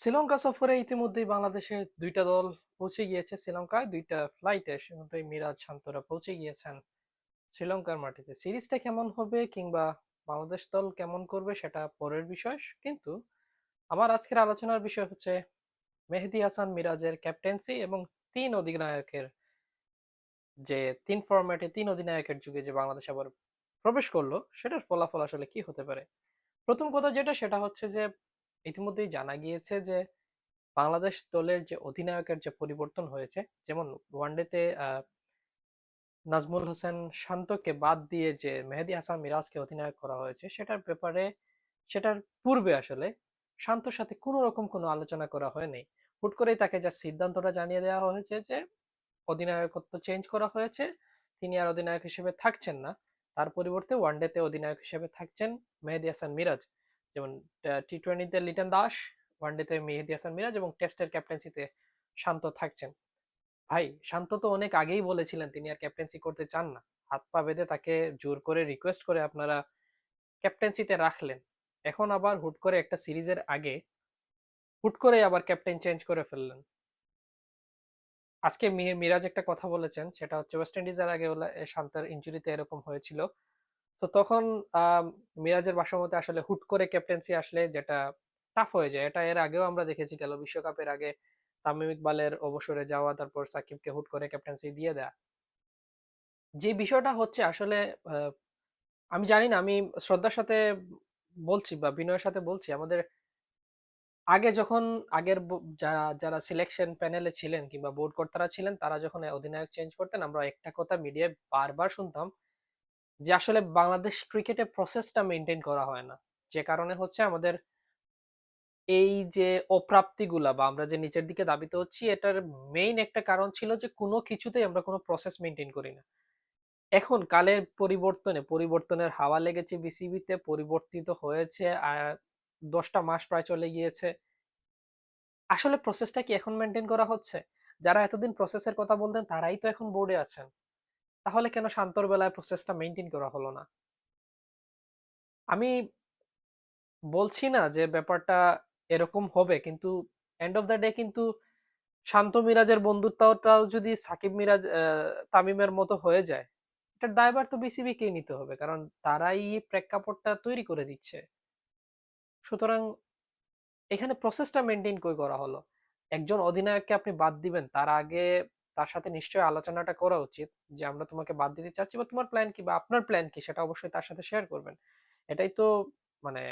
শ্রীলঙ্কা সফরে ইতিমধ্যেই বাংলাদেশের দুইটা দল পৌঁছে গিয়েছে। শ্রীলঙ্কায় দুইটা ফ্লাইটে মধ্যেই মিরাজ শান্তরা পৌঁছে গিয়েছেন শ্রীলঙ্কার মাটিতে। সিরিজটা কেমন হবে কিংবা বাংলাদেশ দল কেমন করবে সেটা পরের বিষয়। কিন্তু আমার আজকের আলোচনার বিষয় হচ্ছে মেহেদি হাসান মিরাজের ক্যাপ্টেন্সি এবং তিন অধিনায়কের যে তিন ফরম্যাটে তিন অধিনায়কের যুগে যে বাংলাদেশ আবার প্রবেশ করল, সেটার ফলাফল আসলে কি হতে পারে? প্রথম কথা যেটা, সেটা হচ্ছে যে ইতিমধ্যেই জানা গিয়েছে যে, বাংলাদেশ দলের যে অধিনায়কের যে পরিবর্তন হয়েছে, যেমন ওয়ানডেতে নাজমুল হোসেন শান্তকে বাদ দিয়ে যে মেহেদি হাসান মিরাজকে অধিনায়ক করা হয়েছে, সেটার ব্যাপারে, সেটার পূর্বে আসলে শান্তর সাথে কোনো রকম কোনো আলোচনা করা হয়নি। হুট করেই তাকে যা সিদ্ধান্তটা জানিয়ে দেওয়া হয়েছে যে, অধিনায়কত্ব চেঞ্জ করা হয়েছে, তিনি আর অধিনায়ক হিসেবে থাকছেন না। তার পরিবর্তে ওয়ানডেতে অধিনায়ক হিসেবে থাকছেন মেহেদি হাসান মিরাজ। যেমন, টি টোয়েন্টিতে লিটন দাস, ওয়ানডেতে মেহেদি হাসান মিরাজ এবং টেস্টের ক্যাপ্টেন্সিতে শান্ত থাকছেন। ভাই, শান্ত তো অনেক আগেই বলেছিলেন তিনি আর ক্যাপ্টেন্সি করতে চান না। হাত পা বেঁধে তাকে জোর করে রিকোয়েস্ট করে আপনারা ক্যাপ্টেন্সিতে রাখলেন। এখন আবার হুট করে একটা সিরিজের আগে হুট করে আবার ক্যাপ্টেন চেঞ্জ করে ফেললেন। আজকে মিরাজ একটা কথা বলেছেন, সেটা হচ্ছে ওয়েস্ট ইন্ডিজের আগে শান্তার ইঞ্জুরিতে এরকম হয়েছিল। তো তখন মিরাজের বাসামতে আসলে হুট করে ক্যাপ্টেন্সি আসলে যেটা টাফ হয়ে যায়। এটা এর আগেও আমরা দেখেছি গেল বিশ্বকাপের আগে তামিম ইকবালের অবসরে যাওয়া, তারপর সাকিবকে হুট করে ক্যাপ্টেন্সি দিয়ে দেয়া। যে বিষয়টা হচ্ছে আসলে আমি জানি না, আমি শ্রদ্ধার সাথে বলছি বা বিনয়ের সাথে বলছি। আমাদের আগে যখন, আগের যারা যারা সিলেকশন প্যানেলে ছিলেন কিংবা বোর্ড কর্তারা ছিলেন, তারা যখন অধিনায়ক চেঞ্জ করতেন, আমরা একটা কথা মিডিয়ায় বারবার শুনতাম যে আসলে বাংলাদেশ ক্রিকেটে প্রসেসটা মেনটেন করা হয় না। যে কারণে হচ্ছে আমাদের এই যে অপ্রাপ্তিগুলা বা আমরা যে নিচের দিকে দাবিতে হচ্ছি, এটার মেইন একটা কারণ ছিল যে কোনো কিছুতেই আমরা কোনো প্রসেস মেনটেন করি না। এখন কালের পরিবর্তনে, পরিবর্তনের হাওয়া লেগেছে বিসিবিতে পরিবর্তিত হয়েছে দশটা মাস প্রায় চলে গিয়েছে। আসলে প্রসেসটা কি এখন মেনটেন করা হচ্ছে? যারা এতদিন প্রসেসের কথা বলতেন, তারাই তো এখন বোর্ডে আছেন। তাহলে কেন শান্তর বেলায় প্রসেসটা মেনটেন করা হলো না? আমি বলছি না যে ব্যাপারটা এরকম হবে, কিন্তু এন্ড অফ দ্য ডে কিন্তু শান্ত মিরাজের বন্ধুত্বটাও যদি সাকিব মিরাজ তামিমের মতো হয়ে যায় এটার দায়ভার তো বিসিবি কে নিতে হবে, কারণ তারাই প্রেক্ষাপটটা তৈরি করে দিচ্ছে। সুতরাং এখানে প্রসেসটা মেনটেন কই করা হলো? একজন অধিনায়ককে আপনি বাদ দিবেন, তার আগে তার সাথে নিশ্চয়ই আলোচনাটা করা উচিত যে আমরা তোমাকে বাদ দিতে চাচ্ছি বা তোমার প্ল্যান কি বা আপনার প্ল্যান কি সেটা অবশ্যই তার সাথে শেয়ার করবেন। এটাই তো মানে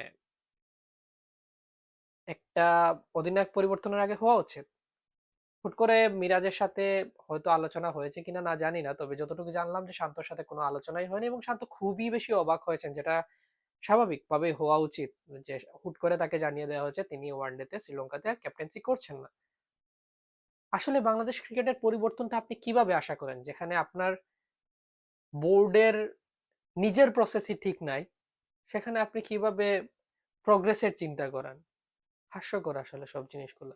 একটা অধিনায়ক পরিবর্তনের আগে হওয়া উচিত। হুট করে মিরাজের সাথে হয়তো আলোচনা হয়েছে কিনা না জানি না, তবে যতটুকু জানলাম যে শান্তর সাথে কোনো আলোচনাই হয়নি এবং শান্ত খুবই বেশি অবাক হয়েছেন, যেটা স্বাভাবিকভাবে হওয়া উচিত যে হুট করে তাকে জানিয়ে দেওয়া হয়েছে, তিনি ওয়ান ওয়ানডেতে শ্রীলঙ্কাতে ক্যাপ্টেন্সি করছেন না। আসলে বাংলাদেশ ক্রিকেটের পরিবর্তনটা আপনি কীভাবে আশা করেন? যেখানে আপনার বোর্ডের নিজের প্রসেসই ঠিক নাই, সেখানে আপনি কীভাবে প্রগ্রেসের চিন্তা করেন? হাস্যকর আসলে সব জিনিসগুলো।